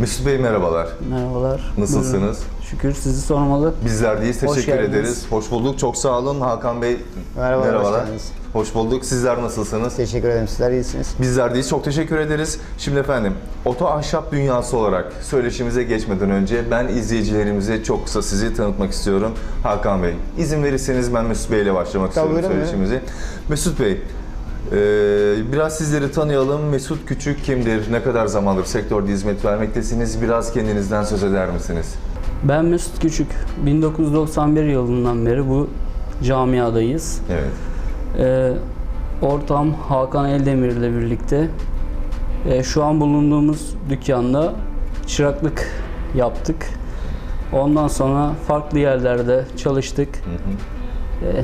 Mesut Bey merhabalar. Merhabalar. Nasılsınız? Buyurun. Şükür sizi sormalı. Bizler deyiz. Hoş Teşekkür geldiniz. ederiz. Hoş bulduk. Çok sağ olun. Hakan Bey Merhaba, hoş merhabalar. geldiniz. Hoş bulduk. Sizler nasılsınız? Teşekkür ederim. Sizler iyisiniz. Bizler deyiz. Çok teşekkür ederiz. Şimdi efendim, oto ahşap dünyası olarak söyleşimize geçmeden önce ben izleyicilerimize çok kısa sizi tanıtmak istiyorum. Hakan Bey, izin verirseniz ben Mesut Bey ile başlamak Tabii, istiyorum söyleşimizi. Mesut Bey, e, biraz sizleri tanıyalım. Mesut Küçük kimdir? Ne kadar zamandır sektörde hizmet vermektesiniz? Biraz kendinizden söz eder misiniz? Ben Mesut Küçük. 1991 yılından beri bu camiadayız. Evet. Ee, ortam Hakan Eldemir ile birlikte e, şu an bulunduğumuz dükkanda çıraklık yaptık. Ondan sonra farklı yerlerde çalıştık.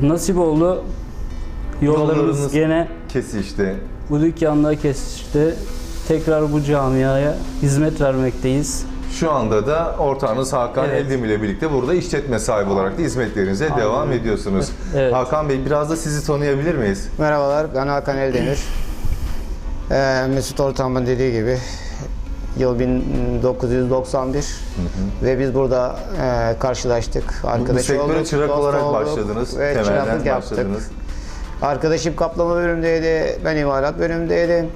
Ee, nasip oldu. Yollarımız Yollarınız- gene Kesişti. bu dükkanda kesişti. Tekrar bu camiaya hizmet vermekteyiz. Şu anda da ortağınız Hakan Evet. Eldim ile birlikte burada işletme sahibi olarak da hizmetlerinize Aynen. devam ediyorsunuz. Evet. Hakan Bey biraz da sizi tanıyabilir miyiz? Merhabalar, ben Hakan Eldemir. Ee, Mesut Ortam'ın dediği gibi yıl 1991 ve biz burada e, karşılaştık. Bu, bu Arkadaş sektöre olduk, çırak olarak olduk başladınız. ve temelden çıraklık yaptık. Arkadaşım kaplama bölümündeydi, ben imalat bölümündeydim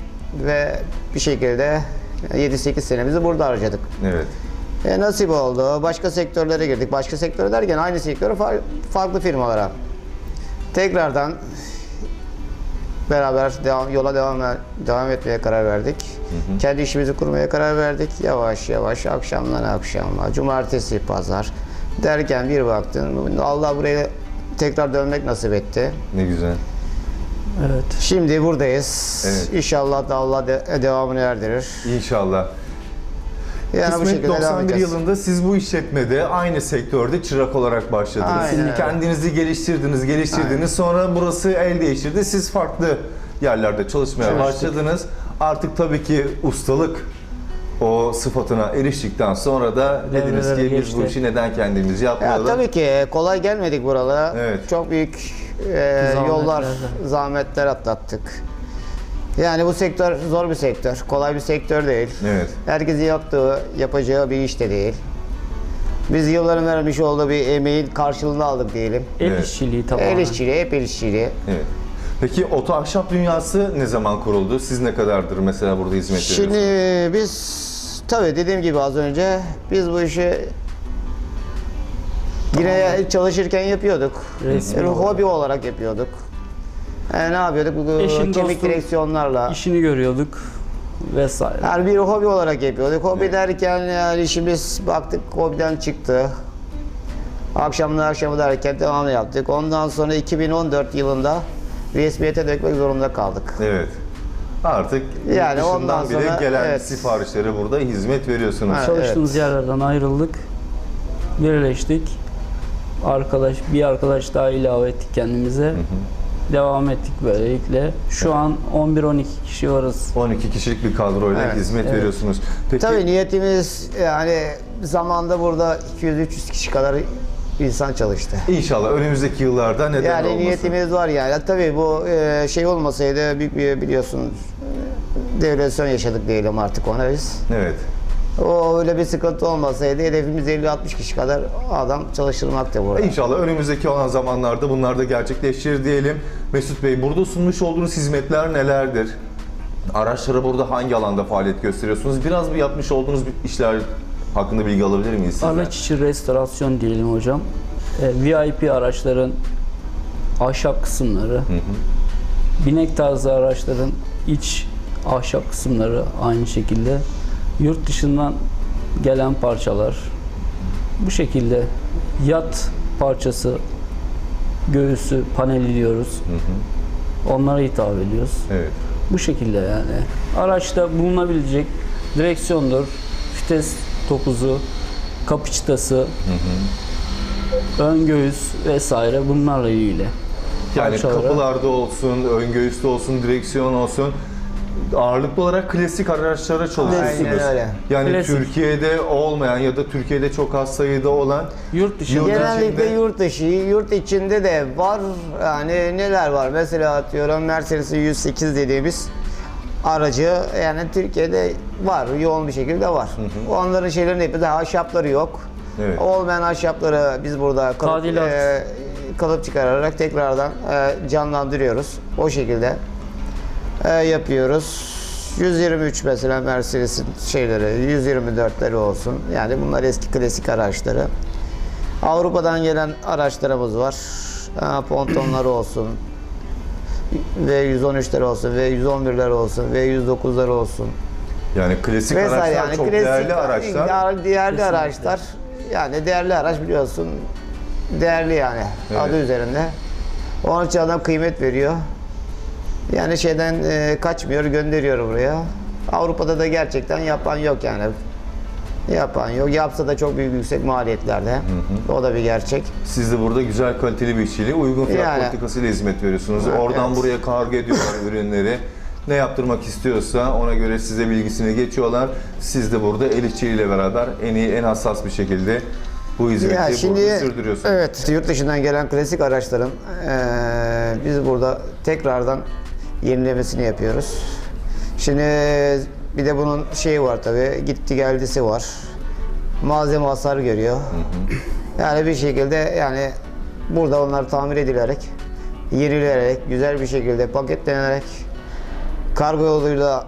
ve bir şekilde 7-8 senemizi burada harcadık. Evet. E, nasip oldu. Başka sektörlere girdik. Başka sektör derken aynı sektöre far- farklı firmalara. Tekrardan beraber devam, yola devam devam etmeye karar verdik. Kendi işimizi kurmaya karar verdik. Yavaş yavaş akşamdan akşama, cumartesi, pazar derken bir baktın Allah buraya tekrar dönmek nasip etti. Ne güzel. Evet. Şimdi buradayız. Evet. İnşallah da Allah de- devamını erdirir. İnşallah. Yani bu Kısmet şekilde devam 91 edeceğiz. yılında siz bu işletmede aynı sektörde çırak olarak başladınız. Aynen Şimdi öyle. kendinizi geliştirdiniz, geliştirdiniz. Sonra burası el değiştirdi. Siz farklı yerlerde çalışmaya Çalıştık. başladınız. Artık tabii ki ustalık o sıfatına eriştikten sonra da dediniz ki Devrelere biz bu işi neden kendimiz Ya yapmayalım? tabii ki e, kolay gelmedik buralara. Evet. Çok büyük e, Zahmetlerden. yollar, zahmetler atlattık. Yani bu sektör zor bir sektör. Kolay bir sektör değil. Evet. Herkesin yaptığı, yapacağı bir iş de değil. Biz yılların vermiş olduğu bir emeğin karşılığını aldık diyelim. El Evet. işçiliği tamamen. El işçiliği, hep el işçiliği. Evet. Peki oto ahşap dünyası ne zaman kuruldu? Siz ne kadardır mesela burada hizmet Şimdi veriyorsunuz? biz tabii dediğim gibi az önce biz bu işi yine çalışırken yapıyorduk. Resmi Yani olarak. hobi olarak yapıyorduk. E, ne yapıyorduk? Bu Eşin, kemik dostun direksiyonlarla. İşini görüyorduk vesaire. Yani bir hobi olarak yapıyorduk. Hobi Evet. derken yani işimiz baktık hobiden çıktı. Akşamdan akşamı derken devamlı yaptık. Ondan sonra 2014 yılında resmiyete dökmek zorunda kaldık. Evet. Artık Yani ondan bile sonra, gelen evet. siparişlere burada hizmet veriyorsunuz. Evet. Çalıştığımız yerlerden ayrıldık. Birleştik. Arkadaş bir arkadaş daha ilave ettik kendimize. Devam ettik böylelikle. Şu an 11-12 kişi varız. 12 kişilik bir kadroyla Evet, hizmet evet. veriyorsunuz. Peki Tabii niyetimiz yani zamanda burada 200-300 kişi kadar insan çalıştı. inşallah önümüzdeki yıllarda neden Yani olmasın? niyetimiz var yani. Tabii bu e, şey olmasaydı büyük bir biliyorsun e, devalüasyon yaşadık diyelim artık ona biz. Evet. O öyle bir sıkıntı olmasaydı hedefimiz 50-60 kişi kadar adam çalıştırmaktı burada. İnşallah önümüzdeki olan zamanlarda bunlar da gerçekleşir diyelim. Mesut Bey burada sunmuş olduğunuz hizmetler nelerdir? Araçlara burada hangi alanda faaliyet gösteriyorsunuz? Biraz bir yapmış olduğunuz işler hakkında bilgi alabilir miyiz sizden? Araç içi restorasyon diyelim hocam. E, VIP araçların ahşap kısımları, binek tarzı araçların iç ahşap kısımları aynı şekilde. Yurt dışından gelen parçalar. Bu şekilde yat parçası, göğüsü, paneli diyoruz. Onlara hitap ediyoruz. Evet. Bu şekilde yani. Araçta bulunabilecek direksiyondur, vites topuzu, kapı çıtası, ön göğüs vesaire bunlarla ilgili. Yani Parçaları. kapılarda olsun, ön göğüste olsun, direksiyon olsun. Ağırlıklı olarak klasik araçlara çalışıyorsunuz. Aynen öyle. Yani Klasik. Türkiye'de olmayan ya da Türkiye'de çok az sayıda olan Yurt dışı Yurt Genellikle içinde- yurt dışı, yurt içinde de var. Yani neler var? Mesela atıyorum Mercedes'in 108 dediğimiz aracı yani Türkiye'de var, yoğun bir şekilde var. Onların şeylerin hep de ahşapları yok. Evet. Olmayan ahşapları biz burada kalıp, Tadilat. e, kalıp çıkararak tekrardan e, canlandırıyoruz. O şekilde e, yapıyoruz. 123 mesela Mercedes'in şeyleri, 124'leri olsun. Yani bunlar eski klasik araçları. Avrupa'dan gelen araçlarımız var. E, pontonları olsun. Ve 113'ler olsun, ve 111'ler olsun, ve 109'lar olsun. Yani klasik Vesaire araçlar yani çok klasik, değerli araçlar. ya- Değerli araçlar. Yani değerli araç biliyorsun. Değerli yani. Evet. Adı üzerinde. Onun için adam kıymet veriyor. Yani şeyden e, kaçmıyor, gönderiyor buraya. Avrupa'da da gerçekten yapan yok yani. Yapan yok. Yapsa da çok büyük yüksek maliyetlerde. O da bir gerçek. Siz de burada güzel kaliteli bir işçiliğe uygun fiyat Yani. politikasıyla hizmet veriyorsunuz. Evet. Oradan buraya kargo ediyorlar ürünleri. Ne yaptırmak istiyorsa ona göre size bilgisini geçiyorlar. Siz de burada el işçiliğiyle beraber en iyi, en hassas bir şekilde bu hizmeti Ya burada şimdi sürdürüyorsunuz. evet yurt dışından gelen klasik araçların eee, biz burada tekrardan yenilemesini yapıyoruz. Şimdi bir de bunun şeyi var tabi gitti geldisi var. Malzeme hasar görüyor. Yani bir şekilde yani burada onlar tamir edilerek, yenilenerek, güzel bir şekilde paketlenerek kargo yoluyla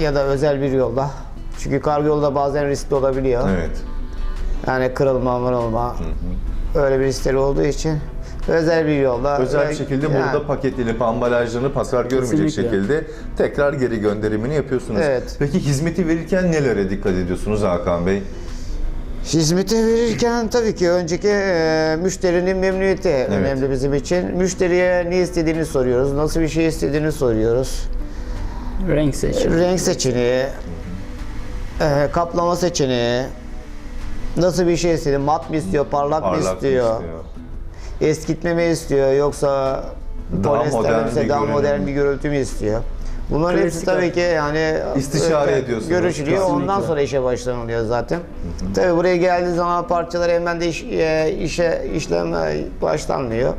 ya da özel bir yolda. Çünkü kargo yolda bazen riskli olabiliyor. Evet. Yani kırılma, mırılma öyle bir riskleri olduğu için özel bir yolda Özel bir şekilde yani- burada paketlenip ambalajlarını pasar görmeyecek Kesinlikle. şekilde tekrar geri gönderimini yapıyorsunuz. Evet. Peki hizmeti verirken nelere dikkat ediyorsunuz Hakan Bey? Hizmeti verirken tabii ki önceki e, müşterinin memnuniyeti önemli bizim için. Müşteriye ne istediğini soruyoruz, nasıl bir şey istediğini soruyoruz. Renk seçimi. Renk seçeneği, e, kaplama seçeneği, nasıl bir şey istedi, mat mı istiyor, parlak, mı Parlak mı istiyor, istiyor? Eskitme mi istiyor yoksa Daha modern bir daha modern bir gürültü mü istiyor? Bunların hepsi Klasik tabii ki yani İstişare e, ediyorsunuz. Görüşülüyor. Ondan Kesinlikle. sonra işe başlanılıyor zaten. Tabii buraya geldiği zaman parçaları hemen de iş, e, işe işleme başlanmıyor.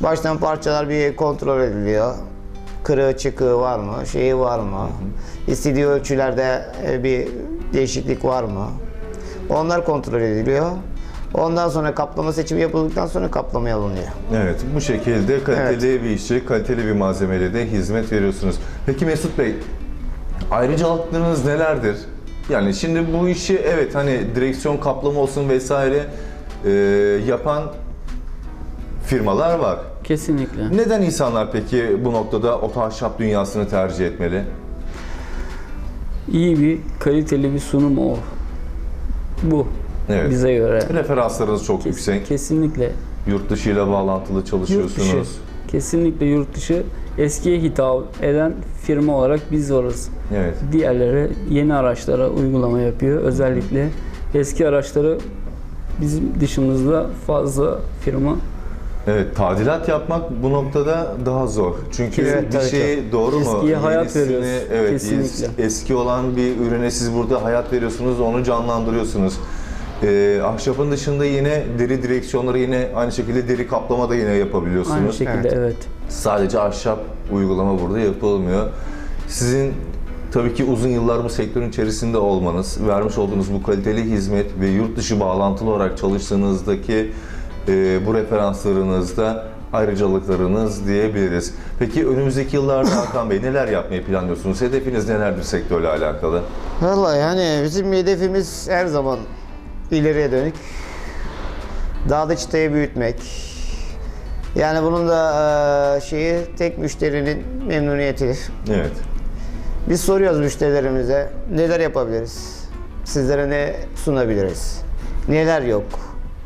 Baştan parçalar bir kontrol ediliyor. Kırığı çıkığı var mı? Şeyi var mı? İstediği ölçülerde e, bir değişiklik var mı? Onlar kontrol ediliyor. Ondan sonra kaplama seçimi yapıldıktan sonra kaplamaya alınıyor. Evet, bu şekilde kaliteli bir işçi, kaliteli bir malzemeyle de hizmet veriyorsunuz. Peki Mesut Bey, ayrıcalıklarınız nelerdir? Yani şimdi bu işi evet hani direksiyon kaplama olsun vesaire e, yapan firmalar var. Kesinlikle. Neden insanlar peki bu noktada oto ahşap dünyasını tercih etmeli? İyi bir kaliteli bir sunum o. Bu. Evet. Bize göre. Referanslarınız çok Kes- yüksek. Kesinlikle. Yurt dışı ile bağlantılı Yurt çalışıyorsunuz. dışı. Kesinlikle yurt dışı eskiye hitap eden firma olarak biz varız. Evet. Diğerleri yeni araçlara uygulama yapıyor. Özellikle eski araçları bizim dışımızda fazla firma Evet, tadilat yapmak bu noktada daha zor. Çünkü Evet, bir tabii şey doğru mu? Eskiye hayat veriyoruz. Evet, Kesinlikle. es- eski olan bir ürüne siz burada hayat veriyorsunuz, onu canlandırıyorsunuz. Ee, ahşapın dışında yine deri direksiyonları yine aynı şekilde deri kaplama da yine yapabiliyorsunuz. aynı şekilde Evet. evet. Sadece ahşap uygulama burada yapılmıyor. Sizin tabii ki uzun yıllar bu sektörün içerisinde olmanız, vermiş olduğunuz bu kaliteli hizmet ve yurt dışı bağlantılı olarak çalıştığınızdaki e, bu referanslarınızda ayrıcalıklarınız diyebiliriz. Peki önümüzdeki yıllarda Hakan Bey neler yapmayı planlıyorsunuz? Hedefiniz nelerdir sektörle alakalı? Vallahi yani bizim hedefimiz her zaman ileriye dönük. Daha da çıtayı büyütmek. Yani bunun da eee, şeyi tek müşterinin memnuniyeti. Evet. Biz soruyoruz müşterilerimize neler yapabiliriz? Sizlere ne sunabiliriz? Neler yok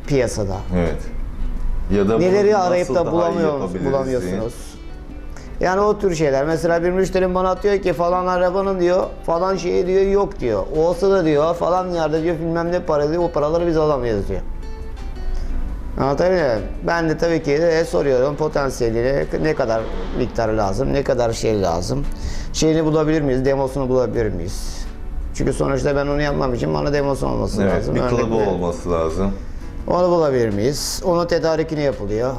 piyasada? Evet. Ya da Neleri arayıp da iyi bulamıyor, yapabiliriz bulamıyorsunuz? Yani o tür şeyler. Mesela bir müşterim bana atıyor ki falan arabanın diyor, falan şeyi diyor yok diyor. Olsa da diyor falan yerde diyor bilmem ne para diyor, o paraları biz alamayız diyor. Anlatabiliyor muyum? Ben de tabii ki de soruyorum potansiyelini ne kadar miktarı lazım, ne kadar şey lazım. Şeyini bulabilir miyiz, demosunu bulabilir miyiz? Çünkü sonuçta ben onu yapmam için bana demosu olması Evet, lazım. bir kılıbı olması lazım. Onu bulabilir miyiz? Onun tedarikini yapılıyor.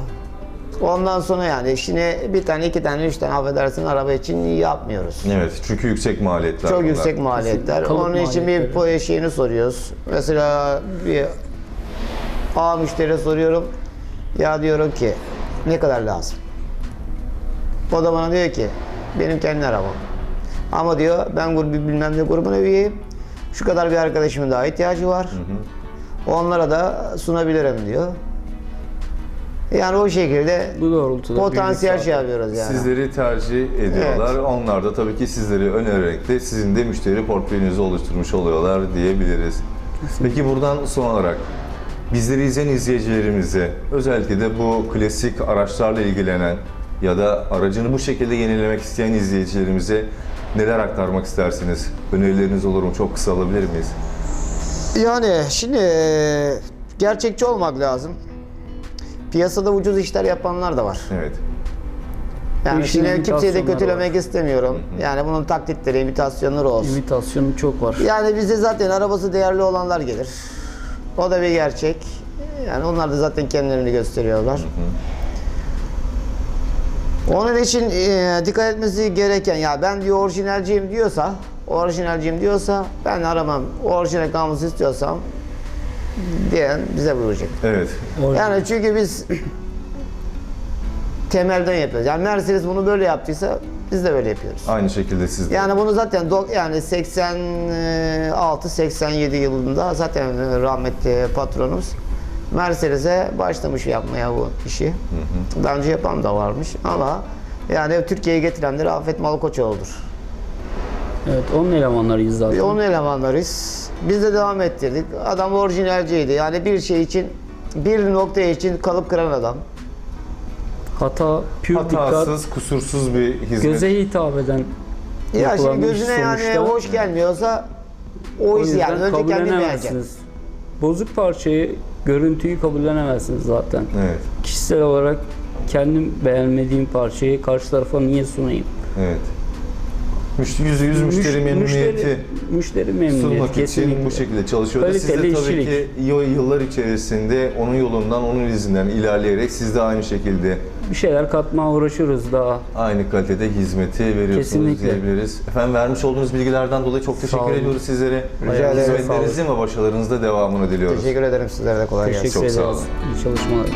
Ondan sonra yani şimdi bir tane, iki tane, üç tane affedersin araba için yapmıyoruz. Evet çünkü yüksek maliyetler Çok bunlar. yüksek maliyetler. Kalıp Onun için bir maliyetleri. po- şeyini soruyoruz. Mesela bir A müşteriye soruyorum. Ya diyorum ki ne kadar lazım? O da bana diyor ki benim kendi arabam. Ama diyor ben grubu bilmem ne grubuna üyeyim. Şu kadar bir arkadaşımın daha ihtiyacı var. Onlara da sunabilirim diyor. Yani o şekilde Bu doğrultuda potansiyel şey yapıyoruz yani. Sizleri tercih ediyorlar. Onlar da tabii ki sizleri önererek de sizin de müşteri portföyünüzü oluşturmuş oluyorlar diyebiliriz. Peki buradan son olarak bizleri izleyen izleyicilerimize özellikle de bu klasik araçlarla ilgilenen ya da aracını bu şekilde yenilemek isteyen izleyicilerimize neler aktarmak istersiniz? Önerileriniz olur mu? Çok kısa alabilir miyiz? Yani şimdi eee, gerçekçi olmak lazım. Piyasada ucuz işler yapanlar da var. Evet. Yani şimdi kimseyi de kötülemek istemiyorum. Yani bunun taklitleri, imitasyonları olsun. İmitasyonu çok var. Yani bize zaten arabası değerli olanlar gelir. O da bir gerçek. Yani onlar da zaten kendilerini gösteriyorlar. Onun için eee, dikkat etmesi gereken ya ben diyor orijinalciyim diyorsa, orijinalciyim diyorsa ben aramam. Orijinal kalması istiyorsam diyen bize vuracak. Evet. Yani çünkü biz temelden yapıyoruz. Yani Mercedes bunu böyle yaptıysa biz de böyle yapıyoruz. Aynı şekilde siz de. Yani bunu zaten dok- yani 86 87 yılında zaten rahmetli patronumuz Mercedes'e başlamış yapmaya bu işi. Daha önce yapan da varmış ama yani Türkiye'ye getiren de Rafet Malkoçoğlu'dur. Evet, onun elemanlarıyız zaten. Onun elemanlarıyız. Biz de devam ettirdik. Adam orijinalciydi. Yani bir şey için bir nokta için kalıp kıran adam. Hata, pür dikkat, kusursuz bir hizmet. göze hitap eden Ya şimdi yapılan bir iş gözüne yani sonuçta. hoş gelmiyorsa o, O iş yüzden yani önce kendi beğenecek. kabullenemezsiniz. Bozuk parçayı, görüntüyü kabullenemezsiniz zaten. Evet. Kişisel olarak kendim beğenmediğim parçayı karşı tarafa niye sunayım? Evet. Müşteri, yüzde yüz müşteri Müş- memnuniyeti Müşteri, müşteri memnuniyeti sunmak için kesinlikle. bu şekilde çalışıyor. Siz de tabii işçilik. ki yıllar içerisinde onun yolundan, onun izinden ilerleyerek siz de aynı şekilde Bir şeyler katmaya uğraşıyoruz daha. aynı kalitede hizmeti veriyorsunuz Kesinlikle. diyebiliriz. Efendim vermiş olduğunuz bilgilerden dolayı çok teşekkür ediyoruz sizlere. Rica ederim. Hizmetlerinizin ve başarılarınızda devamını diliyoruz. Teşekkür ederim sizlere de kolay gelsin. Teşekkür Çok sağ olun. İyi çalışmalar.